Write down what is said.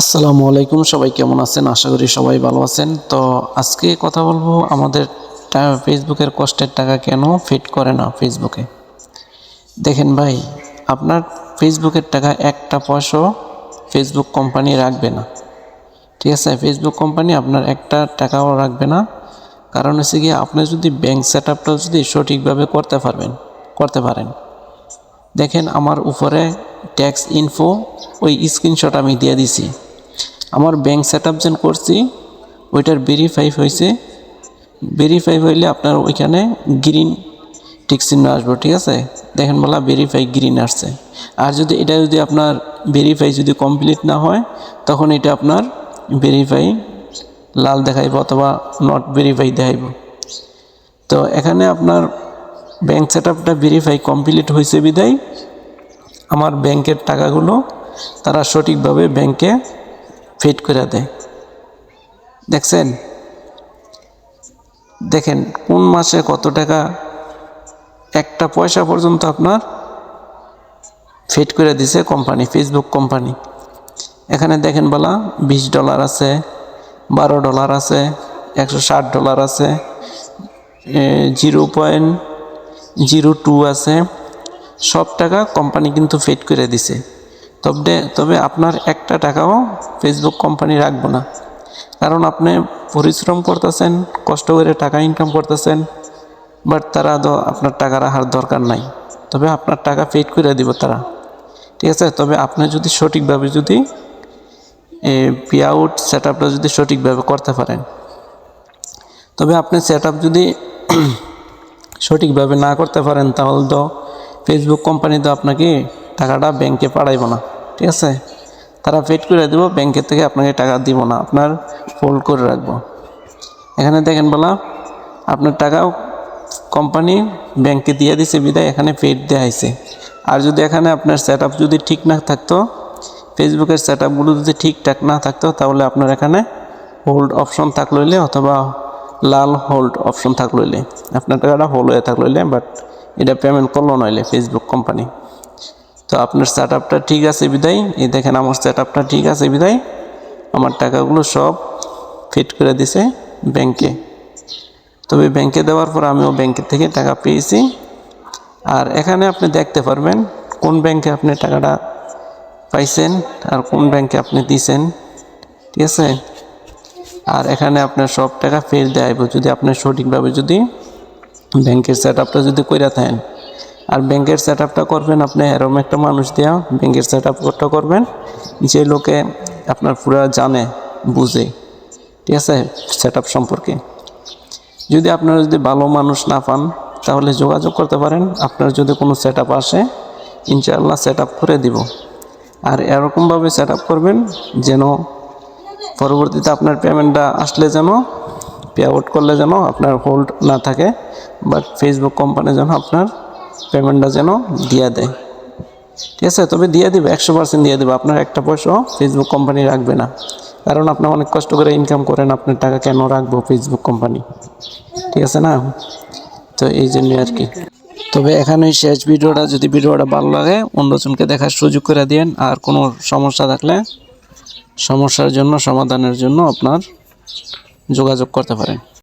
আসসালামু আলাইকুম, সবাই কেমন আছেন? আশা করি সবাই ভালো আছেন। তো আজকে কথা বলব আমাদের ফেসবুকের কষ্টের টাকা কেন ফিট করে না ফেসবুকে? দেখেন ভাই, আপনার ফেসবুকের টাকা একটা পয়সাও ফেসবুক কোম্পানি রাখবে না। ঠিক আছে, ফেসবুক কোম্পানি আপনার একটা টাকাও রাখবে না। কারণ হচ্ছে কি আপনি যদি ব্যাংক সেট আপটা যদি সঠিকভাবে করতে পারবেন, করতে পারেন। দেখেন আমার উপরে ট্যাক্স ইনফো, ওই স্ক্রিনশট আমি দিয়ে দিছি। আমার ব্যাংক সেট আপ যেন করছি, ওইটার ভেরিফাই হয়েছে। ভেরিফাই হইলে আপনার ওইখানে গ্রিন টিক চিহ্ন আসব, ঠিক আছে? দেখেন বলা ভেরিফাই গ্রিন আসছে। আর যদি এটা যদি আপনার ভেরিফাই যদি কমপ্লিট না হয়, তখন এটা আপনার ভেরিফাই লাল দেখাইব অথবা নট ভেরিফাই দেখাইব। তো এখানে আপনার ব্যাংক সেট আপটা ভেরিফাই কমপ্লিট হয়েছে বিদায়। আমার ব্যাংকের টাকাগুলো তারা সঠিকভাবে ব্যাংকে ফিট করে দেয়। দেখছেন? দেখেন, কোন মাসে কত টাকা একটা পয়সা পর্যন্ত আপনার ফিট করে দিছে কোম্পানি, ফেসবুক কোম্পানি। এখানে দেখেন বলা, বিশ ডলার আছে, বারো ডলার আছে, একশো ষাট ডলার আছে জিরো পয়েন্ট জিরো টু আছে, সব টাকা কোম্পানি কিন্তু ফিট করে দিছে। তবে তবে আপনার একটা টাকাও ফেসবুক কোম্পানি রাখব না। কারণ আপনি পরিশ্রম করতেছেন, কষ্ট করে টাকা ইনকাম করতেছেন বাট তারা তো আপনার টাকা রাখার দরকার নাই। তবে আপনার টাকা ফিট করে দিব তারা। ঠিক আছে? তবে আপনি যদি সঠিকভাবে যদি পে আউট সেট আপটা যদি সঠিকভাবে করতে পারেন। তবে আপনি সেট আপ যদি সঠিকভাবে না করতে পারেন, তাহলে তো ফেসবুক কোম্পানি তো আপনাকে টাকাটা ব্যাংকে পাঠাইব না। ঠিক আছে? তারা ফেট করে দেবো ব্যাংকের থেকে আপনাকে টাকা দিব না, আপনার হোল্ড করে রাখব। এখানে দেখেন বলা, আপনার টাকাও কোম্পানি ব্যাংকে দিয়ে দিছে, বিদায়, এখানে ফেট দেওয়া হয়েছে আর যদি এখানে আপনার সেট যদি ঠিক না থাকতো ফেসবুকের সেট আপগুলো যদি ঠিকঠাক না থাকতো, তাহলে আপনার এখানে হোল্ড অপশন থাকলইলে অথবা লাল হোল্ড অপশন থাকলইলে আপনার টাকাটা হোল্ড হয়ে থাকলইলে বাট এটা পেমেন্ট করল নইলে ফেসবুক কোম্পানি তো আপনার সেট আপটা ঠিক আছে বিদায়। এই দেখেন আমার সেট আপটা ঠিক আছে বিদায়। আমার টাকাগুলো সব ফিট করে দিছে ব্যাংকে তবে ব্যাংকে দেওয়ার পর আমিও ব্যাংকের থেকে টাকা পেয়েছি। আর এখানে আপনি দেখতে পারবেন কোন ব্যাংকে আপনি টাকাটা পাইছেন আর কোন ব্যাংকে আপনি দিছেন। ঠিক আছে? আর এখানে আপনার সব টাকা ফের দেয় যদি আপনি সঠিকভাবে যদি ব্যাংকের সেট আপটা যদি কইরা থাকেন। আর ব্যাংকের সেট আপটা করবেন আপনি এরকম একটা মানুষ দেওয়া ব্যাংকের সেট আপটা করবেন, যে লোকে আপনার পুরো জানে, বুঝে, ঠিক আছে সেট আপ সম্পর্কে। যদি আপনারা যদি ভালো মানুষ না পান, তাহলে যোগাযোগ করতে পারেন, আপনার যদি কোনো সেট আপ আসে, ইনশাআল্লাহ সেট আপ করে দিব। আর এরকমভাবে সেট আপ করবেন, যেন পরবর্তীতে আপনার পেমেন্টটা আসলে যেন পে আউট করলে যেন আপনার হোল্ড না থাকে বাট ফেসবুক কোম্পানি যেন আপনার পেমেন্টটা যেন দিয়ে দেয়। ঠিক আছে? তবে দিয়ে দেবে, একশো পার্সেন্ট দিয়ে দেবে। আপনার একটা পয়সাও ফেসবুক কোম্পানি রাখবে না। কারণ আপনি অনেক কষ্ট করে ইনকাম করেন, আপনার টাকা কেন রাখব ফেসবুক কোম্পানি ঠিক আছে না? তো এই জন্যই আর কি। তবে এখানে শেষ ভিডিওটা। যদি ভিডিওটা ভালো লাগে, অন্যজনকে দেখার সুযোগ করে দিন আর কোনো সমস্যা থাকলে সমস্যার জন্য, সমাধানের জন্য আপনার যোগাযোগ করতে পারেন।